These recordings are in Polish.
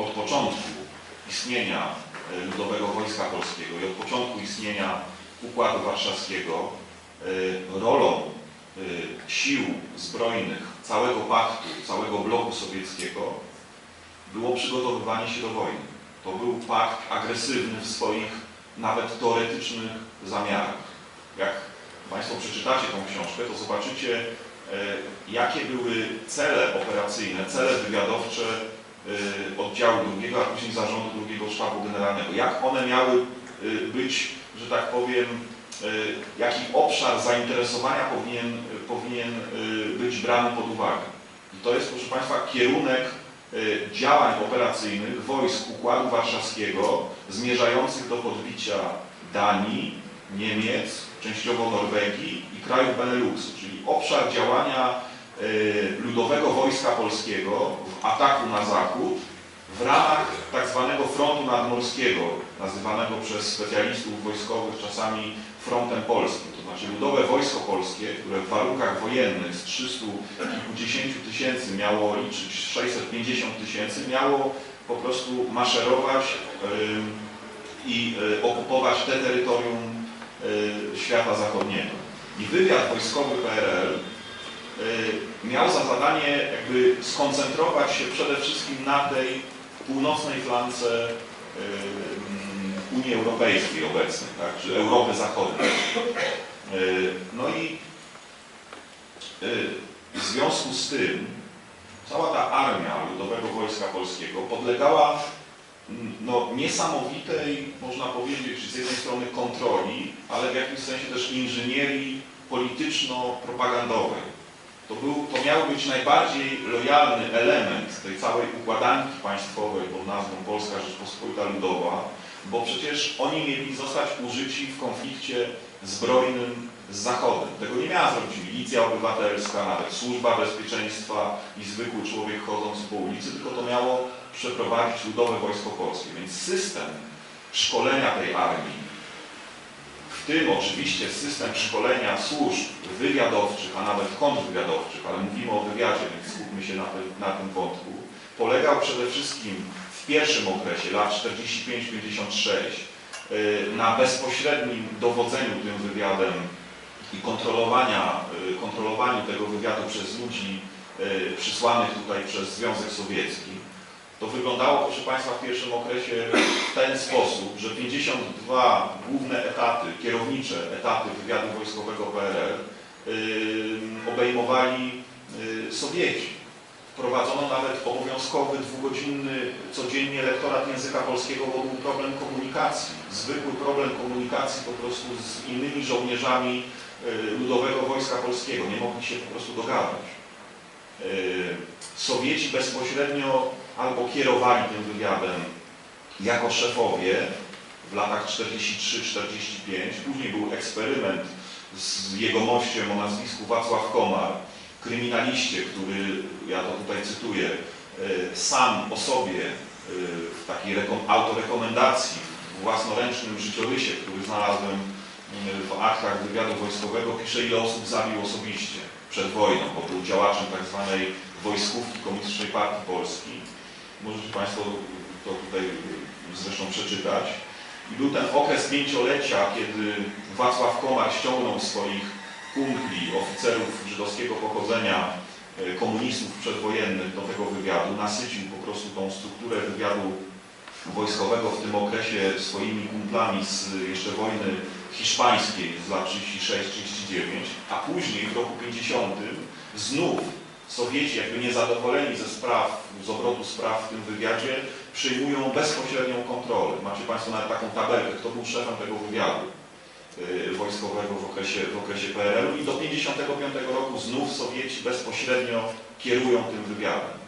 od początku istnienia e, Ludowego Wojska Polskiego i od początku istnienia Układu Warszawskiego e, rolą e, sił zbrojnych całego paktu, całego bloku sowieckiego było przygotowywanie się do wojny. To był pakt agresywny w swoich nawet teoretycznych zamiarach. Jak Państwo przeczytacie tą książkę, to zobaczycie, jakie były cele operacyjne, cele wywiadowcze oddziału drugiego, a później zarządu drugiego sztabu generalnego. Jak one miały e, być, że tak powiem, jaki obszar zainteresowania powinien, powinien być brany pod uwagę. I to jest, proszę Państwa, kierunek działań operacyjnych wojsk Układu Warszawskiego zmierzających do podbicia Danii, Niemiec, częściowo Norwegii i krajów Beneluxu, czyli obszar działania Ludowego Wojska Polskiego w ataku na zachód w ramach tak zwanego frontu nadmorskiego, nazywanego przez specjalistów wojskowych czasami frontem polskim. To znaczy Ludowe Wojsko Polskie, które w warunkach wojennych z 300 kilkudziesięciu tysięcy miało liczyć 650 tysięcy, miało po prostu maszerować i y, okupować te terytorium y, świata zachodniego. I wywiad wojskowy PRL miał za zadanie jakby skoncentrować się przede wszystkim na tej północnej flance Unii Europejskiej obecnej, tak, czy Europy Zachodniej. No i w związku z tym cała ta armia Ludowego Wojska Polskiego podlegała no, niesamowitej, można powiedzieć, z jednej strony kontroli, ale w jakimś sensie też inżynierii polityczno-propagandowej. To, był, to miał być najbardziej lojalny element tej całej układanki państwowej pod nazwą Polska Rzeczpospolita Ludowa, bo przecież oni mieli zostać użyci w konflikcie zbrojnym z Zachodem. Tego nie miała zrobić milicja obywatelska, nawet służba bezpieczeństwa i zwykły człowiek chodzący po ulicy, tylko to miało przeprowadzić Ludowe Wojsko Polskie. Więc system szkolenia tej armii, w tym oczywiście system szkolenia służb wywiadowczych, a nawet kontrwywiadowczych, ale mówimy o wywiadzie, więc skupmy się na tym, na tym wątku, polegał przede wszystkim w pierwszym okresie, lat 45-56, y, na bezpośrednim dowodzeniu tym wywiadem i kontrolowania, y, kontrolowaniu tego wywiadu przez ludzi y, przysłanych tutaj przez Związek Sowiecki. To wyglądało, proszę Państwa, w pierwszym okresie w ten sposób, że 52 główne etaty, kierownicze etaty wywiadu wojskowego PRL obejmowali Sowieci. Wprowadzono nawet obowiązkowy, dwugodzinny, codziennie lektorat języka polskiego, był problem komunikacji. Zwykły problem komunikacji po prostu z innymi żołnierzami y, Ludowego Wojska Polskiego. Nie mogli się po prostu dogadać. Y, Sowieci bezpośrednio albo kierowali tym wywiadem jako szefowie w latach 43-45. Później był eksperyment z jegomościem o nazwisku Wacław Komar, kryminaliście, który, ja to tutaj cytuję, e, sam o sobie e, w takiej autorekomendacji, w własnoręcznym życiorysie, który znalazłem e, w aktach wywiadu wojskowego, pisze ile osób zabił osobiście przed wojną, bo był działaczem tak zwanej wojskówki Komunistycznej Partii Polski. Możecie Państwo to tutaj zresztą przeczytać. I był ten okres pięciolecia, kiedy Wacław Komar ściągnął swoich kumpli, oficerów żydowskiego pochodzenia, e, komunistów przedwojennych do tego wywiadu, nasycił po prostu tą strukturę wywiadu wojskowego w tym okresie swoimi kumplami z jeszcze wojny hiszpańskiej z lat 36-39, a później w roku 50 znów Sowieci jakby niezadowoleni ze spraw, z obrotu spraw w tym wywiadzie przyjmują bezpośrednią kontrolę. Macie Państwo nawet taką tabelkę, kto był szefem tego wywiadu. Y, wojskowego w okresie, w okresie PRL-u i do 1955 roku znów Sowieci bezpośrednio kierują tym wywiadem.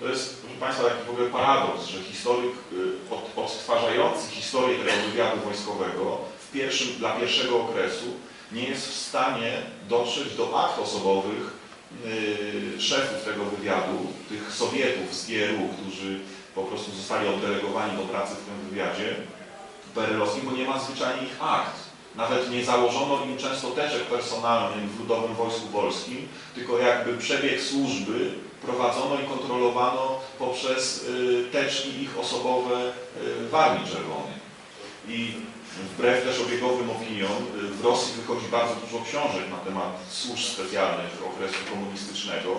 To jest, proszę Państwa, taki w ogóle paradoks, że historyk y, od, odtwarzający historię tego wywiadu wojskowego w pierwszym, dla pierwszego okresu nie jest w stanie dotrzeć do akt osobowych szefów tego wywiadu, tych Sowietów z GRU, którzy po prostu zostali oddelegowani do pracy w tym wywiadzie PRL-owskim, bo nie ma zwyczajnie ich akt. Nawet nie założono im często teczek personalnych w Ludowym Wojsku Polskim, tylko jakby przebieg służby prowadzono i kontrolowano poprzez y, teczki ich osobowe y, w Armii Czerwonej. I wbrew też obiegowym opiniom, y, w Rosji wychodzi bardzo dużo książek na temat służb specjalnych okresu komunistycznego.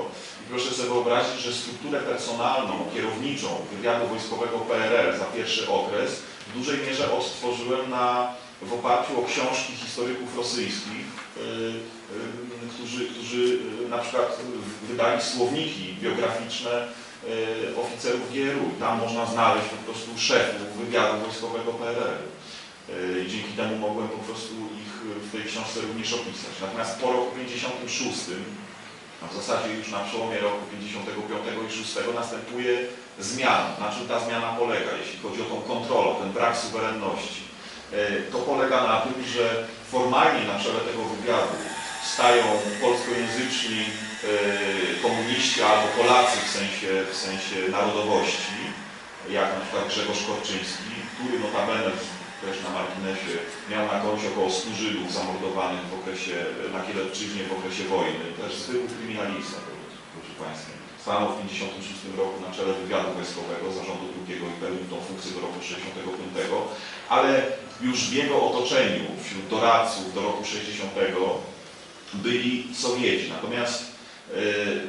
I proszę sobie wyobrazić, że strukturę personalną, kierowniczą wywiadu wojskowego PRL za pierwszy okres w dużej mierze odtworzyłem na, w oparciu o książki historyków rosyjskich, y, y, którzy, którzy na przykład wydali słowniki biograficzne oficerów GRU. Tam można znaleźć po prostu szefów wywiadu wojskowego PRL. Y, I dzięki temu mogłem po prostu ich w tej książce również opisać. Natomiast po roku 56, a w zasadzie już na przełomie roku 55 i 6 następuje zmiana. Na czym ta zmiana polega, jeśli chodzi o tą kontrolę, ten brak suwerenności? Y, To polega na tym, że formalnie na czele tego wywiadu stają polskojęzyczni komuniści albo Polacy w sensie, w sensie narodowości, jak na przykład Grzegorz Korczyński, który notabene też na marginesie miał na koncie około 100 Żydów zamordowanych w okresie, na Kielecczyźnie w okresie wojny, też zwykły kryminalista, proszę Państwa. Stanął w 1956 roku na czele wywiadu wojskowego zarządu drugiego i pełnił tą funkcję do roku 65, ale już w jego otoczeniu, wśród doradców do roku 60 byli Sowieci. Natomiast yy,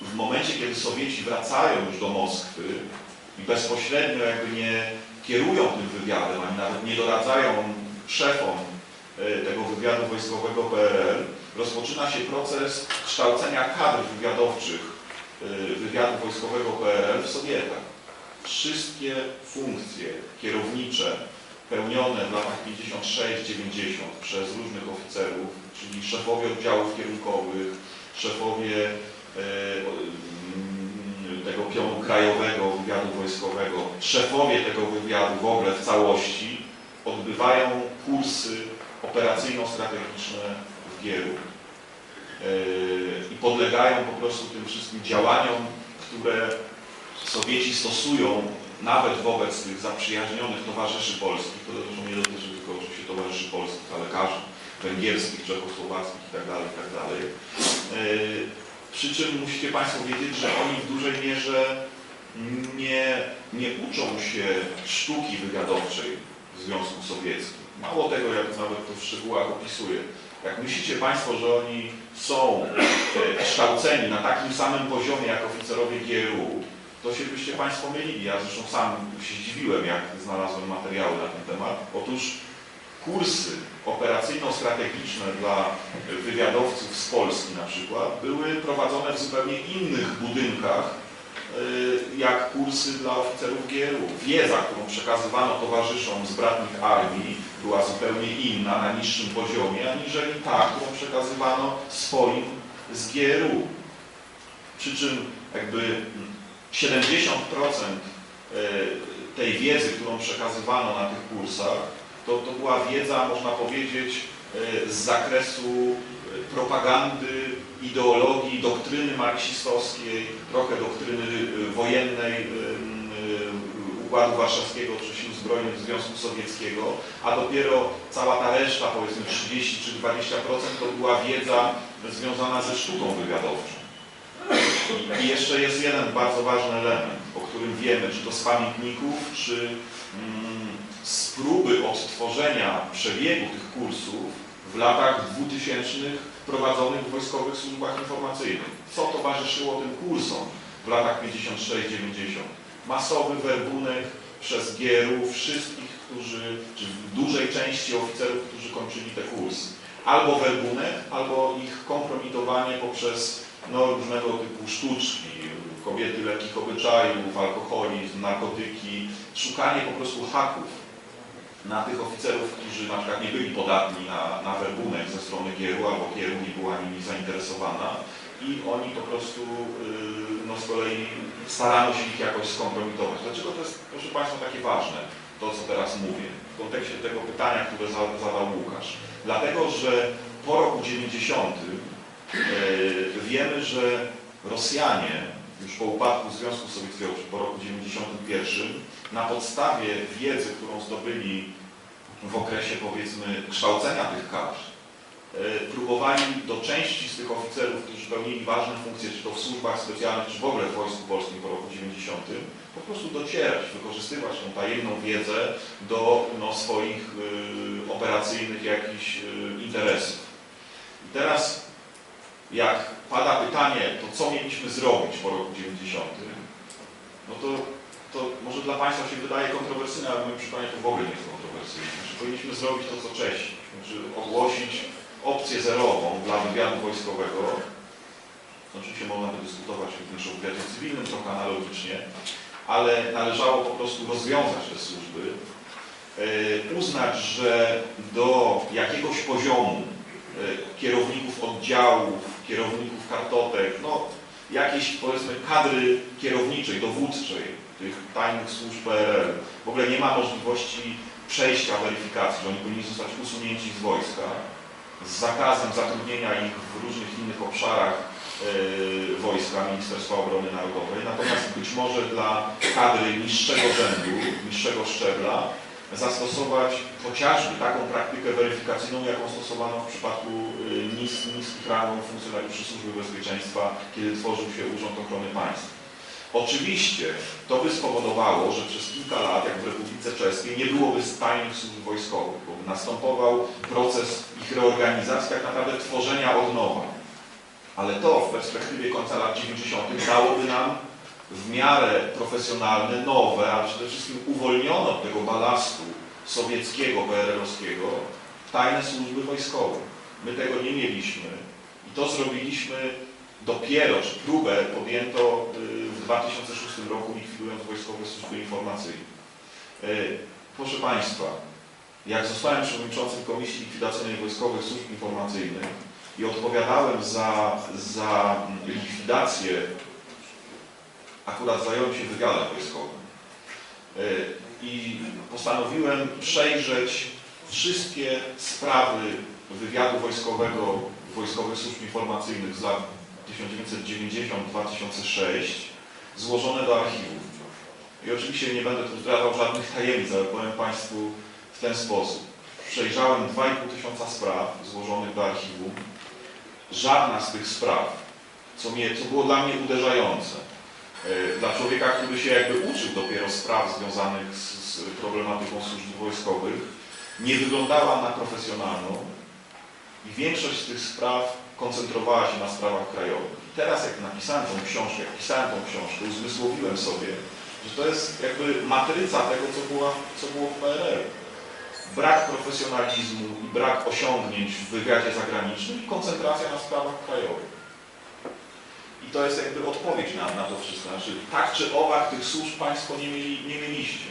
w momencie, kiedy Sowieci wracają już do Moskwy i bezpośrednio jakby nie kierują tym wywiadem, ani nawet nie doradzają szefom yy, tego wywiadu wojskowego PRL, rozpoczyna się proces kształcenia kadr wywiadowczych yy, wywiadu wojskowego PRL w Sowietach. Wszystkie funkcje kierownicze pełnione w latach 56-90 przez różnych oficerów, czyli szefowie oddziałów kierunkowych, szefowie e, tego pionu krajowego wywiadu wojskowego, szefowie tego wywiadu w ogóle w całości odbywają kursy operacyjno-strategiczne w GRU e, i podlegają po prostu tym wszystkim działaniom, które Sowieci stosują nawet wobec tych zaprzyjaźnionych towarzyszy polskich, to zresztą nie dotyczy tylko oczywiście towarzyszy polskich, ale każdy, węgierskich, czechosłowackich itd. itd. Yy, Przy czym musicie Państwo wiedzieć, że oni w dużej nie, nie uczą się sztuki wywiadowczej w Związku Sowieckim. Mało tego, jak nawet to w szczegółach opisuję. Jak myślicie Państwo, że oni są e, kształceni na takim samym poziomie jak oficerowie GRU, to się byście Państwo mylili. Ja zresztą sam się zdziwiłem, jak znalazłem materiały na ten temat. Otóż kursy operacyjno-strategiczne dla wywiadowców z Polski na przykład były prowadzone w zupełnie innych budynkach jak kursy dla oficerów GRU. Wiedza, którą przekazywano towarzyszom z bratnich armii była zupełnie inna, na niższym poziomie, aniżeli ta, którą przekazywano swoim z GRU. Przy czym jakby 70% tej wiedzy, którą przekazywano na tych kursach, to, to była wiedza, można powiedzieć, z zakresu propagandy, ideologii, doktryny marksistowskiej, trochę doktryny wojennej Układu Warszawskiego czy Sił Zbrojnych Związku Sowieckiego, a dopiero cała ta reszta, powiedzmy 30 czy 20% to była wiedza związana ze sztuką wywiadowczą. I jeszcze jest jeden bardzo ważny element, o którym wiemy, czy to z pamiętników, czy mm, z próby odtworzenia przebiegu tych kursów w latach 2000 prowadzonych w wojskowych służbach informacyjnych. Co towarzyszyło tym kursom w latach 56-90? Masowy werbunek przez GRU wszystkich, którzy, czy w dużej części oficerów, którzy kończyli te kursy. Albo werbunek, albo ich kompromitowanie poprzez no, różnego typu sztuczki, kobiety lekkich obyczajów, alkoholizm, narkotyki, szukanie po prostu haków na tych oficerów, którzy na przykład nie byli podatni na, na werbunek ze strony GRU, albo GRU nie była nimi zainteresowana i oni po prostu yy, no, z kolei starano się ich jakoś skompromitować. Dlaczego to jest, proszę Państwa, takie ważne, to co teraz mówię, w kontekście tego pytania, które zadał Łukasz? Dlatego, że po roku 90 E, wiemy, że Rosjanie już po upadku Związku Sowieckiego, czy po roku 1991, na podstawie wiedzy, którą zdobyli w okresie powiedzmy kształcenia tych kadr, e, próbowali do części z tych oficerów, którzy pełnili ważne funkcje, czy to w służbach specjalnych, czy w ogóle w Wojsku Polskim po roku 90, po prostu docierać, wykorzystywać tą tajemną wiedzę do no, swoich y, operacyjnych jakichś y, interesów. I teraz, jak pada pytanie, to co mieliśmy zrobić po roku 90, no to, to może dla Państwa się wydaje kontrowersyjne, ale w moim przekonaniu to w ogóle nie jest kontrowersyjne. Znaczy, powinniśmy zrobić to, co Czesi, znaczy ogłosić opcję zerową dla wywiadu wojskowego. Oczywiście można by dyskutować o wywiadzie cywilnym, trochę analogicznie, ale należało po prostu rozwiązać te służby, e, uznać, że do jakiegoś poziomu e, kierowników oddziałów, kierowników kartotek, no jakiejś powiedzmy kadry kierowniczej, dowódczej tych tajnych służb PRL w ogóle nie ma możliwości przejścia weryfikacji, że oni powinni zostać usunięci z wojska z zakazem zatrudnienia ich w różnych innych obszarach e, wojska, Ministerstwa Obrony Narodowej. Natomiast być może dla kadry niższego rzędu, niższego szczebla zastosować chociażby taką praktykę weryfikacyjną, jaką stosowano w przypadku y, nis, niskich rangą funkcjonariuszy Służby Bezpieczeństwa, kiedy tworzył się Urząd Ochrony Państwa. Oczywiście to by spowodowało, że przez kilka lat, jak w Republice Czeskiej, nie byłoby tajnych służb wojskowych, bo następował proces ich reorganizacji, tak naprawdę tworzenia od nowa. Ale to w perspektywie końca lat 90. dałoby nam w miarę profesjonalne, nowe, ale przede wszystkim uwolnione od tego balastu sowieckiego, PRL-owskiego, tajne służby wojskowe. My tego nie mieliśmy i to zrobiliśmy dopiero, czy próbę podjęto y, w 2006 roku, likwidując wojskowe służby informacyjne. Y, Proszę Państwa, jak zostałem przewodniczącym Komisji Likwidacyjnej Wojskowych Służb Informacyjnych i odpowiadałem za, za likwidację akurat zająłem się wywiadem wojskowym E, i postanowiłem przejrzeć wszystkie sprawy wywiadu wojskowego, wojskowych służb informacyjnych z lat 1990-2006 złożone do archiwów. I oczywiście nie będę tu zdradzał żadnych tajemnic, ale powiem Państwu w ten sposób. Przejrzałem 2,5 tysiąca spraw złożonych do archiwum. Żadna z tych spraw, co, mnie, co było dla mnie uderzające, dla człowieka, który się jakby uczył dopiero spraw związanych z, z problematyką służb wojskowych, nie wyglądała na profesjonalną i większość z tych spraw koncentrowała się na sprawach krajowych. I teraz jak napisałem tą książkę, jak pisałem tą książkę, uzmysłowiłem sobie, że to jest jakby matryca tego, co, była, co było w PRL. Brak profesjonalizmu i brak osiągnięć w wywiadzie zagranicznym i koncentracja na sprawach krajowych. I to jest jakby odpowiedź na, na to wszystko. Znaczy, tak czy owak tych służb Państwo nie, mieli, nie mieliście.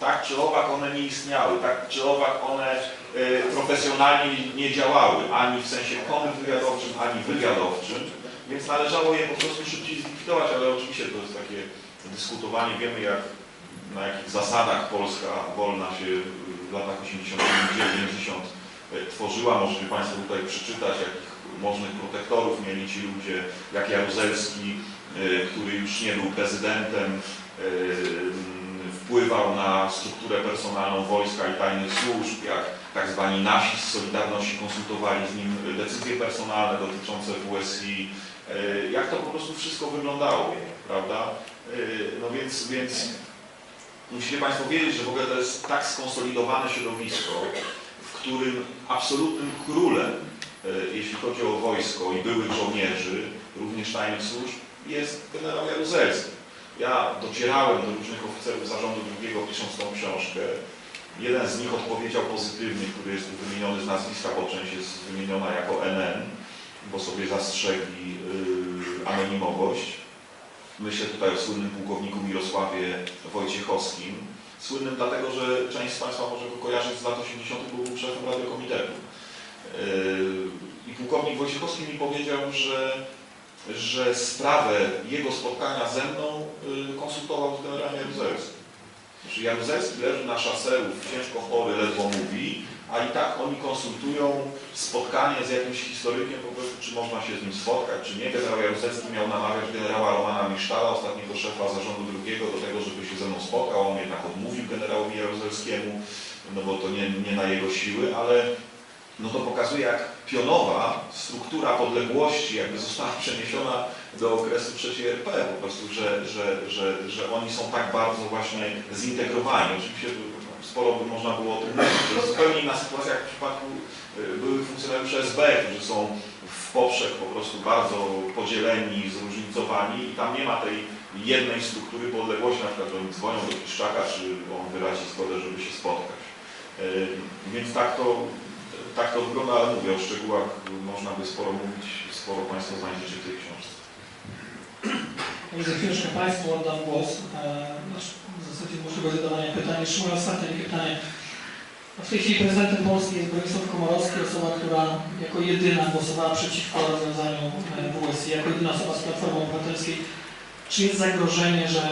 Tak czy owak one nie istniały, tak czy owak one y, profesjonalnie nie działały, ani w sensie kontrwywiadowczym, ani wywiadowczym, więc należało je po prostu szybciej zlikwidować, ale oczywiście to jest takie dyskutowanie, wiemy jak, na jakich zasadach Polska wolna się w latach 80 90 e, tworzyła, możecie Państwo tutaj przeczytać, jakich możnych protektorów mieli ci ludzie, jak Jaruzelski, y, który już nie był prezydentem, y, wpływał na strukturę personalną wojska i tajnych służb, jak tak zwani nasi z Solidarności konsultowali z nim decyzje personalne dotyczące WSI, y, jak to po prostu wszystko wyglądało, prawda? No więc, więc musicie Państwo wiedzieć, że w ogóle to jest tak skonsolidowane środowisko, w którym absolutnym królem jeśli chodzi o wojsko i byłych żołnierzy, również tajnych służb, jest generał Jaruzelski. Ja docierałem do różnych oficerów zarządu drugiego pisząc tą książkę. Jeden z nich odpowiedział pozytywnie, który jest wymieniony z nazwiska, bo część jest wymieniona jako NN, bo sobie zastrzegli yy, anonimowość. Myślę tutaj o słynnym pułkowniku Mirosławie Wojciechowskim. Słynnym dlatego, że część z Państwa może go kojarzyć z lat 80. był szefem Radiokomitetu. Yy, I pułkownik Wojciechowski mi powiedział, że, że sprawę jego spotkania ze mną yy, konsultował z generałem Jaruzelskim. Znaczy Jaruzelski leży na szaselu, ciężko chory, ledwo mówi, a i tak oni konsultują spotkanie z jakimś historykiem, po prostu, czy można się z nim spotkać, czy nie. Generał Jaruzelski miał namawiać generała Romana Misztala, ostatniego szefa zarządu drugiego, do tego, żeby się ze mną spotkał. On jednak odmówił generałowi Jaruzelskiemu, no bo to nie, nie na jego siły, ale no to pokazuje, jak pionowa struktura podległości jakby została przeniesiona do okresu III RP, po prostu, że, że, że, że oni są tak bardzo właśnie zintegrowani. Oczywiście sporo by można było o tym mówić. Jest zupełnie inna sytuacja jak w przypadku y, byłych funkcjonariuszy SB, którzy są w poprzek po prostu bardzo podzieleni, zróżnicowani i tam nie ma tej jednej struktury podległości, na przykład że oni dzwonią do Kiszczaka, czy on wyrazi zgodę, żeby się spotkać. Y, Więc tak to, tak to wygląda, ale mówię, o szczegółach można by sporo mówić, sporo Państwo znajdziecie w tej książce. Za chwileczkę Państwu oddam głos. E, W zasadzie możliwość zadawania pytań. Moje ostatnie pytanie. W tej chwili prezydentem Polski jest Bronisław Komorowski, osoba, która jako jedyna głosowała przeciwko rozwiązaniu e, WSI, jako jedyna osoba z Platformy Obywatelskiej. Czy jest zagrożenie, że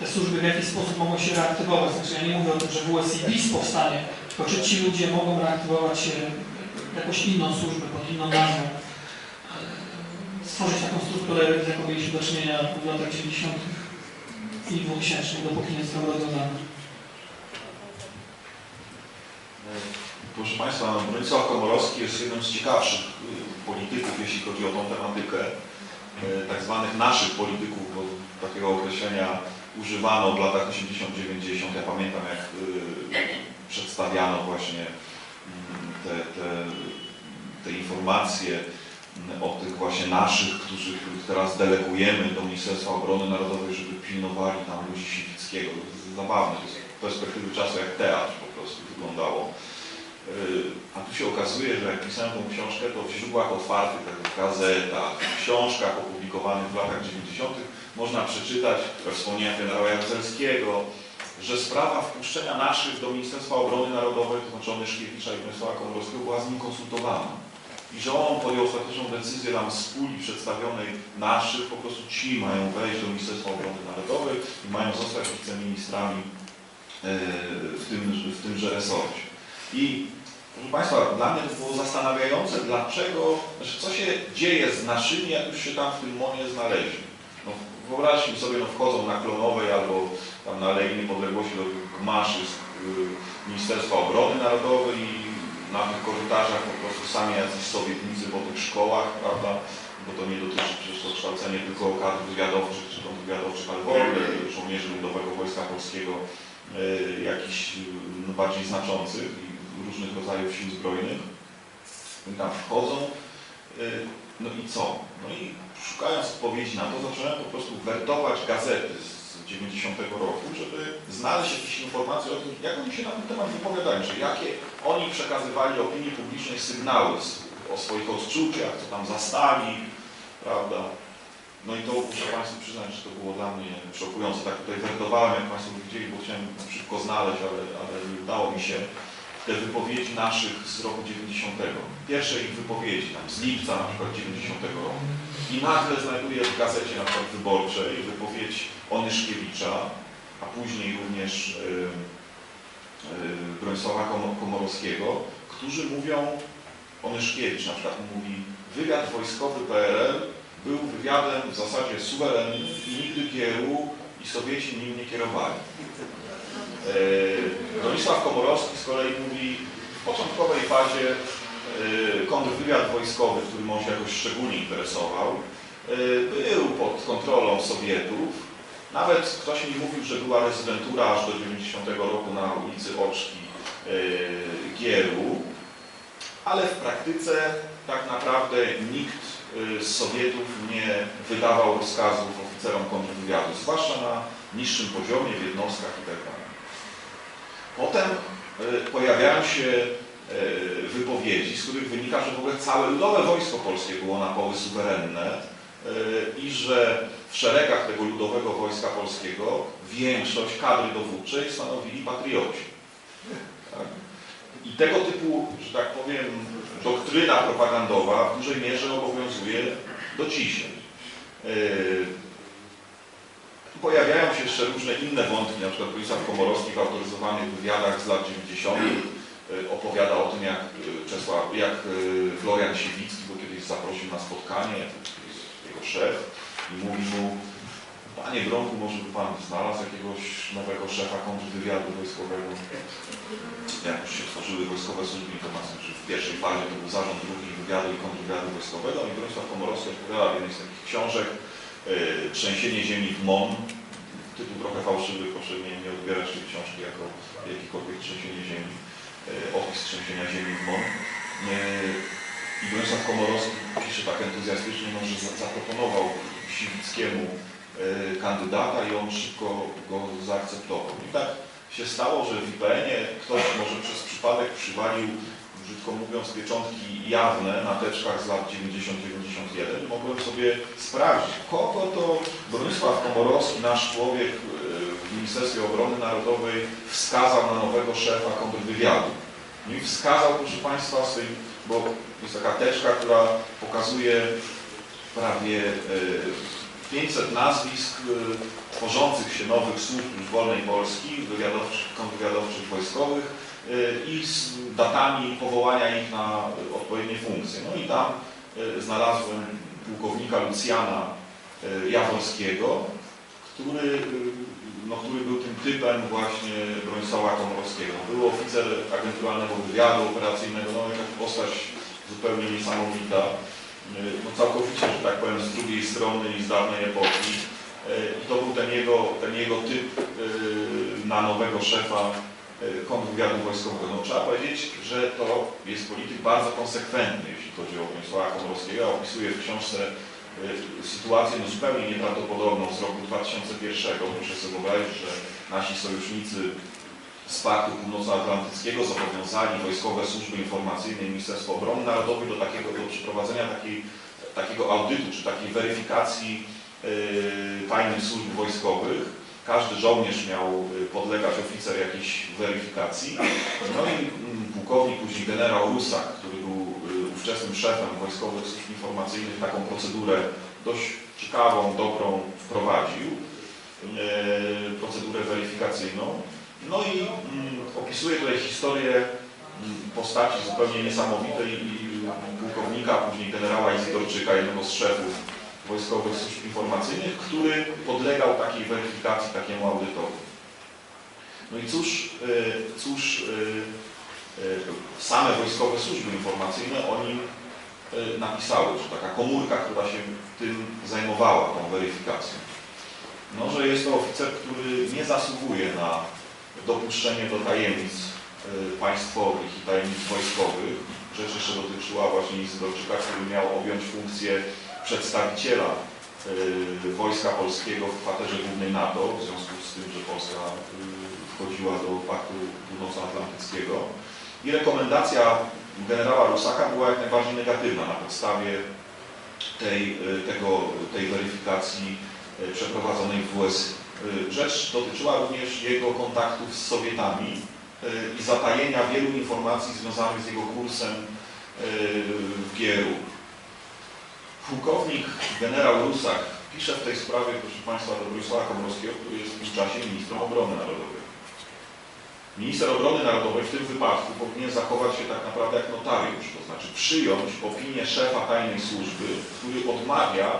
te służby w jakiś sposób mogą się reaktywować? Znaczy ja nie mówię o tym, że WSI BIS powstanie, tylko czy ci ludzie mogą reaktywować się jakąś inną służbę, pod inną nazwą? stworzyć taką strukturę, z jaką mieliśmy do czynienia w latach 90. i 2000, dopóki nie został rozwiązany. Proszę Państwa, Bronisław Komorowski jest jednym z ciekawszych y, polityków, jeśli chodzi o tą tematykę, tak zwanych naszych polityków, bo takiego określenia używano w latach 80-90. Ja pamiętam, jak przedstawiano właśnie mm, te, te, te informacje mm, o tych właśnie naszych, których teraz delegujemy do Ministerstwa Obrony Narodowej, żeby pilnowali tam ludzi Sitwickiego. To jest zabawne, to jest z perspektywy czasu jak teatr po prostu wyglądało. Yy, A tu się okazuje, że jak pisałem tą książkę, to w źródłach otwartych, tak w gazetach, w książkach opublikowanych w latach 90. można przeczytać, we wspomnieniach generała Jaruzelskiego, że sprawa wpuszczenia naszych do Ministerstwa Obrony Narodowej, to znaczy Onyszkiewicza i Bronisława Komorowskiego, była z nim konsultowana. I że on podjął ostateczną decyzję tam z puli przedstawionej naszych, po prostu ci mają wejść do Ministerstwa Obrony Narodowej i mają zostać wiceministrami yy, w, tym, w tymże resorcie. I proszę Państwa, dla mnie to było zastanawiające, dlaczego, znaczy co się dzieje z naszymi, jak już się tam w tym MONie znaleźli. No, wyobraźmy sobie, no, wchodzą na Klonowej albo tam na Alei Niepodległości do gmaszy z y, Ministerstwa Obrony Narodowej i na tych korytarzach po prostu sami jacyś sowietnicy po tych szkołach, prawda, bo to nie dotyczy przecież to kształcenie tylko kadr wywiadowczych czy kontrwywiadowczych, ale w ogóle żołnierzy Ludowego Wojska Polskiego y, jakichś y, bardziej znaczących i różnych rodzajów sił zbrojnych. Oni tam wchodzą, y, no i co? No i szukając odpowiedzi na to, zacząłem po prostu wertować gazety z 90 roku, żeby znaleźć jakieś informacje o tym, jak oni się na ten temat wypowiadają, że jakie oni przekazywali opinii publicznej sygnały o swoich odczuciach, co tam zastali, prawda? No i to muszę Państwu przyznać, że to było dla mnie szokujące. Tak tutaj wertowałem, jak Państwo widzieli, bo chciałem szybko znaleźć, ale, ale udało mi się te wypowiedzi naszych z roku 90. Pierwsze ich wypowiedzi, tam z lipca na przykład 90 roku. I nagle znajduję w gazecie na przykład wyborczej wypowiedź Onyszkiewicza, a później również y, y, Bronisława Kom- Komorowskiego, którzy mówią, Onyszkiewicz na przykład mówi, wywiad wojskowy PRL był wywiadem w zasadzie suwerennym i nigdy GRU i Sowieci nim nie kierowali. E, Bronisław Komorowski z kolei mówi, w początkowej fazie e, kontrwywiad wojskowy, którym on się jakoś szczególnie interesował, e, był pod kontrolą Sowietów. Nawet ktoś mi mówił, że była rezydentura aż do 90 roku na ulicy Oczki Gieru, ale w praktyce tak naprawdę nikt z Sowietów nie wydawał rozkazów oficerom kontrwywiadu, zwłaszcza na niższym poziomie, w jednostkach itd. Potem e, pojawiają się e, wypowiedzi, z których wynika, że w ogóle całe ludowe wojsko polskie było na poły suwerenne e, i że w szeregach tego ludowego wojska polskiego większość kadry dowódczej stanowili patrioci. Tak? I tego typu, że tak powiem, doktryna propagandowa w dużej mierze obowiązuje do dzisiaj. Pojawiają się jeszcze różne inne wątki, na przykład Bronisław Komorowski w autoryzowanych wywiadach z lat 90. y, opowiada o tym, jak y, Czesław, jak y, Florian Siewicki go kiedyś zaprosił na spotkanie, jego szef, i mówi mu, Panie Bronku, może by Pan znalazł jakiegoś nowego szefa kontrwywiadu wojskowego? Jak już się tworzyły wojskowe służby informacyjne, czy w pierwszej fazie to był zarząd drugi wywiadu i kontrwywiadu wojskowego i Bronisław Komorowski odpowiada w jednej z takich książek Trzęsienie ziemi w MON. Tytuł trochę fałszywy, proszę nie, nie odbierać tej książki jako jakikolwiek trzęsienie ziemi. Yy, opis trzęsienia ziemi w MON. Yy, i Bronisław Komorowski pisze tak entuzjastycznie, no, że za- zaproponował Siwickiemu kandydata i on szybko go zaakceptował. I tak się stało, że w IPN-ie ktoś może przez przypadek przywalił, brzydko mówiąc, pieczątki jawne na teczkach z lat 90-91. Mogłem sobie sprawdzić, kogo to Bronisław Komorowski, nasz człowiek e, w Ministerstwie Obrony Narodowej wskazał na nowego szefa kontrwywiadu. I wskazał, proszę Państwa, z tej, bo jest taka teczka, która pokazuje prawie e, 500 nazwisk e, tworzących się nowych służb wolnej Polski, wywiadowczych, kontrwywiadowczych, wojskowych e, i z datami powołania ich na odpowiednie funkcje. No i tam e, znalazłem pułkownika Lucjana e, Jaworskiego, który, no, który był tym typem właśnie Bronisława Komorowskiego. Był oficer agenturalnego wywiadu operacyjnego, no jakaś postać zupełnie niesamowita. No, całkowicie, że tak powiem, z drugiej strony i z dawnej epoki. I to był ten jego, ten jego typ na nowego szefa kontrwywiadu wojskowego. No, trzeba powiedzieć, że to jest polityk bardzo konsekwentny, jeśli chodzi o Bronisława Komorowskiego. Ja opisuję w książce yy, sytuację no, zupełnie nieprawdopodobną z roku 2001. Proszę sobie wyobrazić, że nasi sojusznicy z Paktu Północnoatlantyckiego zobowiązali wojskowe służby informacyjne i Ministerstwo Obrony Narodowej do, takiego, do przeprowadzenia takiej, takiego audytu czy takiej weryfikacji yy, tajnych służb wojskowych. Każdy żołnierz miał yy, podlegać oficer jakiejś weryfikacji. No i mm, pułkownik, później generał Rusak, który był yy, ówczesnym szefem wojskowych służb informacyjnych, taką procedurę dość ciekawą, dobrą wprowadził. Yy, procedurę weryfikacyjną. No i mm, opisuję tutaj historię mm, postaci zupełnie niesamowitej i pułkownika, później generała Izydorczyka, jednego z szefów wojskowych służb informacyjnych, który podlegał takiej weryfikacji, takiemu audytowi. No i cóż, y, cóż y, y, same wojskowe służby informacyjne o nim napisały, że taka komórka, która się tym zajmowała, tą weryfikacją. No, że jest to oficer, który nie zasługuje na dopuszczenie do tajemnic państwowych i tajemnic wojskowych. Rzecz jeszcze dotyczyła właśnie Izydorczyka, który miał objąć funkcję przedstawiciela y, Wojska Polskiego w kwaterze głównej NATO, w związku z tym, że Polska y, wchodziła do Paktu Północnoatlantyckiego. I rekomendacja generała Rusaka była jak najbardziej negatywna na podstawie tej, y, tego, tej weryfikacji przeprowadzonej w US Rzecz dotyczyła również jego kontaktów z Sowietami i zatajenia wielu informacji związanych z jego kursem w GRU. Pułkownik generał Rusak pisze w tej sprawie, proszę Państwa, do Bronisława Komorowskiego, który jest w tym czasie ministrem obrony narodowej. Minister obrony narodowej w tym wypadku powinien zachować się tak naprawdę jak notariusz, to znaczy przyjąć opinię szefa tajnej służby, który odmawia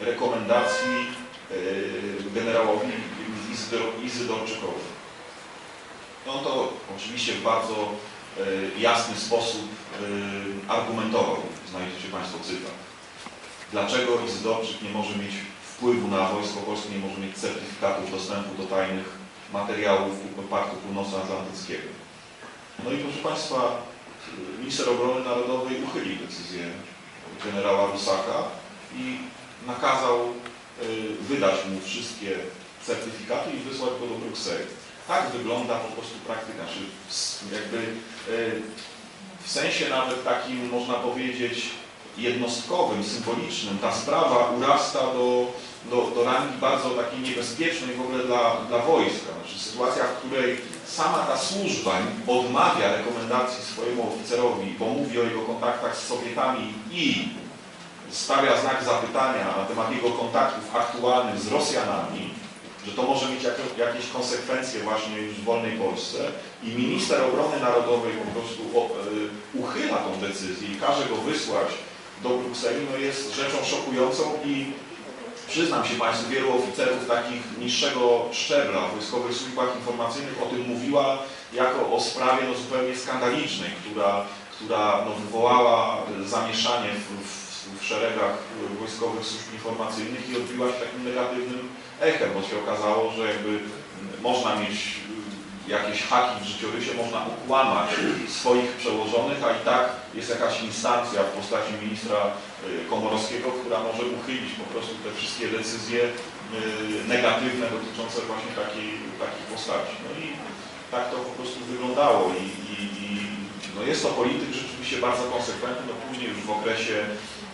rekomendacji e, generałowi Izydor- Izydorczykowi. No to oczywiście w bardzo e, jasny sposób e, argumentował, znajdziecie Państwo cytat. Dlaczego Izydorczyk nie może mieć wpływu na wojsko polskie, nie może mieć certyfikatów dostępu do tajnych materiałów Paktu Północnoatlantyckiego? No i proszę Państwa, minister obrony narodowej uchylił decyzję generała Rusaka i nakazał y, wydać mu wszystkie certyfikaty i wysłać go do Brukseli. Tak wygląda po prostu praktyka, czy jakby y, w sensie nawet takim, można powiedzieć, jednostkowym, symbolicznym, ta sprawa urasta do, do, do rangi bardzo takiej niebezpiecznej w ogóle dla, dla wojska. Znaczy sytuacja, w której sama ta służba odmawia rekomendacji swojemu oficerowi, bo mówi o jego kontaktach z Sowietami i stawia znak zapytania na temat jego kontaktów aktualnych z Rosjanami, że to może mieć jakieś konsekwencje właśnie już w wolnej Polsce i minister obrony narodowej po prostu y, uchyla tą decyzję i każe go wysłać do Brukseli, no jest rzeczą szokującą i przyznam się Państwu, wielu oficerów takich niższego szczebla w wojskowych służbach informacyjnych o tym mówiła jako o sprawie no, zupełnie skandalicznej, która, która no, wywołała zamieszanie w, w, w szeregach wojskowych służb informacyjnych i odbiła się takim negatywnym echem, bo się okazało, że jakby można mieć jakieś haki w życiorysie, można ukłamać swoich przełożonych, a i tak jest jakaś instancja w postaci ministra y, Komorowskiego, która może uchylić po prostu te wszystkie decyzje y, negatywne dotyczące właśnie takiej, takiej postaci. No i tak to po prostu wyglądało i, i, i no jest to polityk rzeczywiście bardzo konsekwentny, no później już w okresie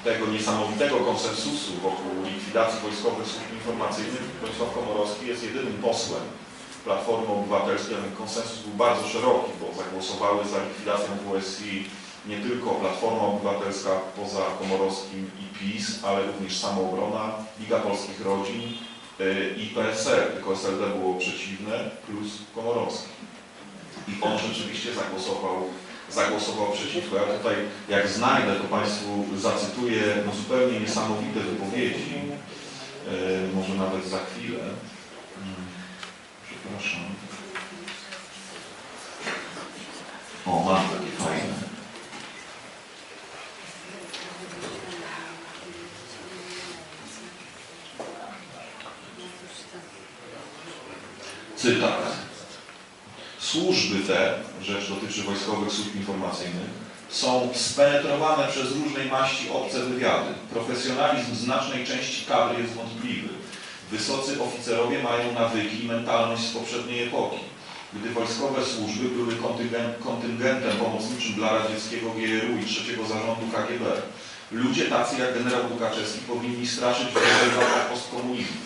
tego niesamowitego konsensusu wokół likwidacji wojskowych służb informacyjnych Bronisław Komorowski jest jedynym posłem Platformy Obywatelskiej, ten konsensus był bardzo szeroki, bo zagłosowały za likwidacją WSI nie tylko Platforma Obywatelska poza Komorowskim i PiS, ale również Samoobrona, Liga Polskich Rodzin y, i PSL, tylko SLD było przeciwne, plus Komorowski. I on rzeczywiście zagłosował, zagłosował przeciwko. Ja tutaj, jak znajdę, to Państwu zacytuję no, zupełnie niesamowite wypowiedzi, y, może nawet za chwilę. Przepraszam. O, mam takie fajne. Cytat. Służby te, rzecz dotyczy wojskowych służb informacyjnych, są spenetrowane przez różnej maści obce wywiady. Profesjonalizm znacznej części kadry jest wątpliwy. Wysocy oficerowie mają nawyki i mentalność z poprzedniej epoki. Gdy wojskowe służby były kontyngen- kontyngentem pomocniczym dla radzieckiego GRU i trzeciego zarządu KGB, ludzie tacy jak generał Łukaczewski powinni straszyć wojowego postkomunizmu.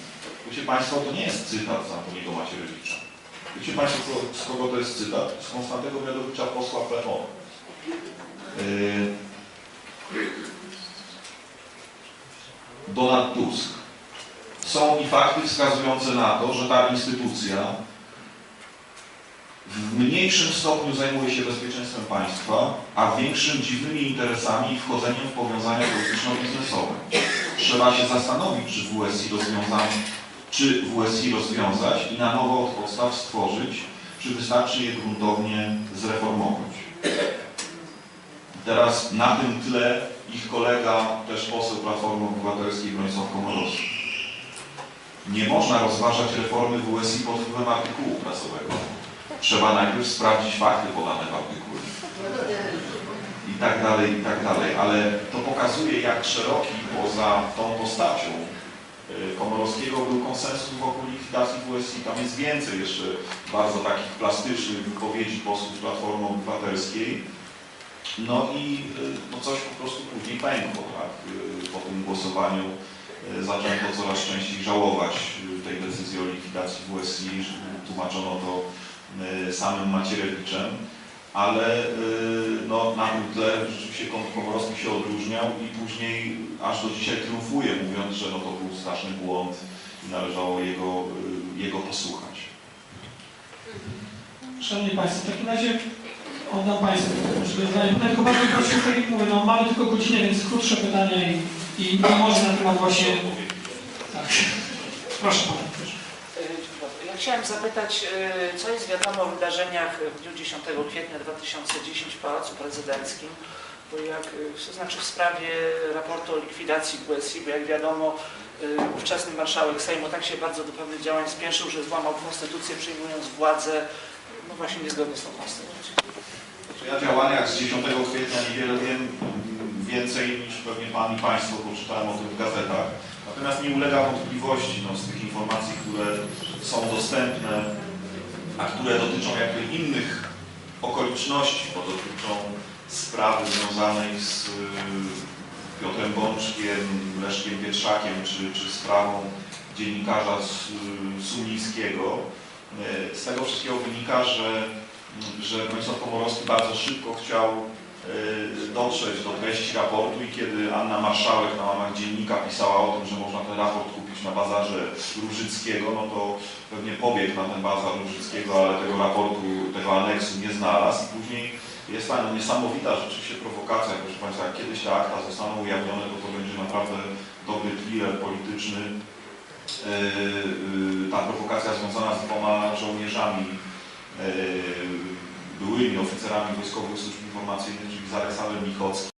Wiecie Państwo, to nie jest cytat z Antoniego Macierewicza. Wiecie Państwo, z kogo to jest cytat? Z Konstantego Miodowicza, posła PO. Yy... Donald Tusk. Są i fakty wskazujące na to, że ta instytucja w mniejszym stopniu zajmuje się bezpieczeństwem państwa, a w większym dziwnymi interesami i wchodzeniem w powiązania polityczno-biznesowe. Trzeba się zastanowić, czy WSI rozwiązać, czy WSI rozwiązać i na nowo od podstaw stworzyć, czy wystarczy je gruntownie zreformować. Teraz na tym tle ich kolega, też poseł Platformy Obywatelskiej Bronisław Komorowski. Nie można rozważać reformy WSI pod wpływem artykułu prasowego. Trzeba najpierw sprawdzić fakty podane w artykule. I tak dalej, i tak dalej. Ale to pokazuje, jak szeroki poza tą postacią y, Komorowskiego był konsensus wokół likwidacji WSI. Tam jest więcej jeszcze bardzo takich plastycznych wypowiedzi posłów Platformy Obywatelskiej. No i y, no coś po prostu później pękło, tak? Y, Po tym głosowaniu zaczęto coraz częściej żałować y, tej decyzji o likwidacji WSI, że tłumaczono to y, samym Macierewiczem, ale y, no, na tym tle rzeczywiście Kom- Komorowski się odróżniał i później aż do dzisiaj triumfuje, mówiąc, że no, to był straszny błąd i należało jego, jego posłuchać. Szanowni Państwo, w takim razie oddam Państwu zadania pytań. Tylko bardzo prosił, jak mówię, no mamy tylko godzinę, więc krótsze pytania i, i nie może na temat właśnie... Tak. Proszę Pana. Ja chciałem zapytać, y, co jest wiadomo o wydarzeniach w dniu 10 kwietnia 2010 w Pałacu Prezydenckim, bo jak, to znaczy w sprawie raportu o likwidacji WSI, bo jak wiadomo y, ówczesny marszałek Sejmu tak się bardzo do pewnych działań spieszył, że złamał konstytucję przyjmując władzę, no właśnie niezgodnie z tą konstytucją. Czy ja o działaniach z 10 kwietnia niewiele wiem, więcej niż pewnie Pan i Państwo, bo czytałem o tym w gazetach. Natomiast nie ulega wątpliwości no, z tych informacji, które są dostępne, a które dotyczą jakby innych okoliczności, bo dotyczą sprawy związanej z y, Piotrem Bączkiem, Leszkiem Pietrzakiem, czy, czy sprawą dziennikarza y, Sumińskiego. Y, Z tego wszystkiego wynika, że że Bronisław Komorowski bardzo szybko chciał dotrzeć do treści raportu i kiedy Anna Marszałek na łamach dziennika pisała o tym, że można ten raport kupić na bazarze Różyckiego, no to pewnie pobiegł na ten bazar Różyckiego, ale tego raportu, tego aneksu nie znalazł. I później jest ta niesamowita rzeczywiście prowokacja, proszę Państwa, jak kiedyś te akta zostaną ujawnione, to to będzie naprawdę dobry thriller polityczny y, ta prowokacja związana z dwoma żołnierzami, y, byłymi oficerami wojskowych służb informacyjnych, czyli z